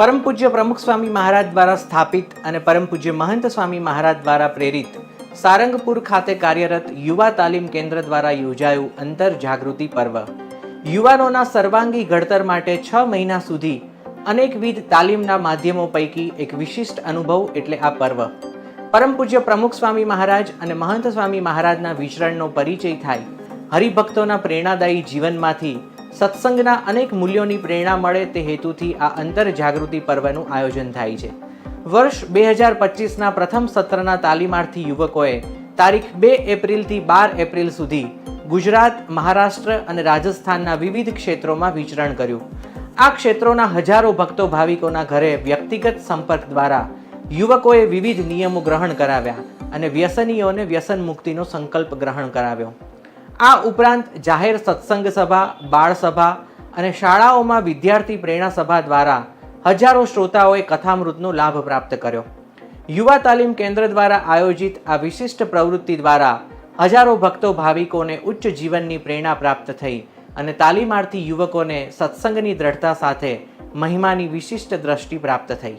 પરમ પૂજ્ય પ્રમુખ સ્વામી મહારાજ દ્વારા સ્થાપિત અને પરમ પૂજ્ય મહંત સ્વામી મહારાજ દ્વારા પ્રેરિત સારંગપુર ખાતે કાર્યરત યુવા તાલીમ કેન્દ્ર દ્વારા યોજાયું અંતર જાગૃતિ પર્વ. યુવાનોના સર્વાંગી ઘડતર માટે છ મહિના સુધી અનેકવિધ તાલીમના માધ્યમો પૈકી એક વિશિષ્ટ અનુભવ એટલે આ પર્વ. પરમ પૂજ્ય પ્રમુખ સ્વામી મહારાજ અને મહંત સ્વામી મહારાજના વિચરણનો પરિચય થાય હરિભક્તોના પ્રેરણાદાયી જીવનમાંથી સત્સંગના અનેક મૂલ્યોની પ્રેરણા મળે તે હેતુથી આ અંતર જાગૃતિ પર્વનું આયોજન થાય છે. વર્ષ બે હજાર પચીસના પ્રથમ સત્રના તાલીમાર્થી યુવકોએ તારીખ બે એપ્રિલથી બાર એપ્રિલ સુધી ગુજરાત, મહારાષ્ટ્ર અને રાજસ્થાનના વિવિધ ક્ષેત્રોમાં વિચરણ કર્યું. આ ક્ષેત્રોના હજારો ભક્તો ભાવિકોના ઘરે વ્યક્તિગત સંપર્ક દ્વારા યુવકોએ વિવિધ નિયમો ગ્રહણ કરાવ્યા અને વ્યસનીઓને વ્યસન મુક્તિનો સંકલ્પ ગ્રહણ કરાવ્યો. આ ઉપરાંત જાહેર સત્સંગ સભા, બાળ સભા અને શાળાઓમાં વિદ્યાર્થી પ્રેરણા સભા દ્વારા હજારો શ્રોતાઓએ કથામૃતનો લાભ પ્રાપ્ત કર્યો. યુવા તાલીમ કેન્દ્ર દ્વારા આયોજિત આ વિશિષ્ટ પ્રવૃત્તિ દ્વારા હજારો ભક્તો ભાવિકોને ઉચ્ચ જીવનની પ્રેરણા પ્રાપ્ત થઈ અને તાલીમાર્થી યુવકોને સત્સંગની દ્રઢતા સાથે મહિમાની વિશિષ્ટ દ્રષ્ટિ પ્રાપ્ત થઈ.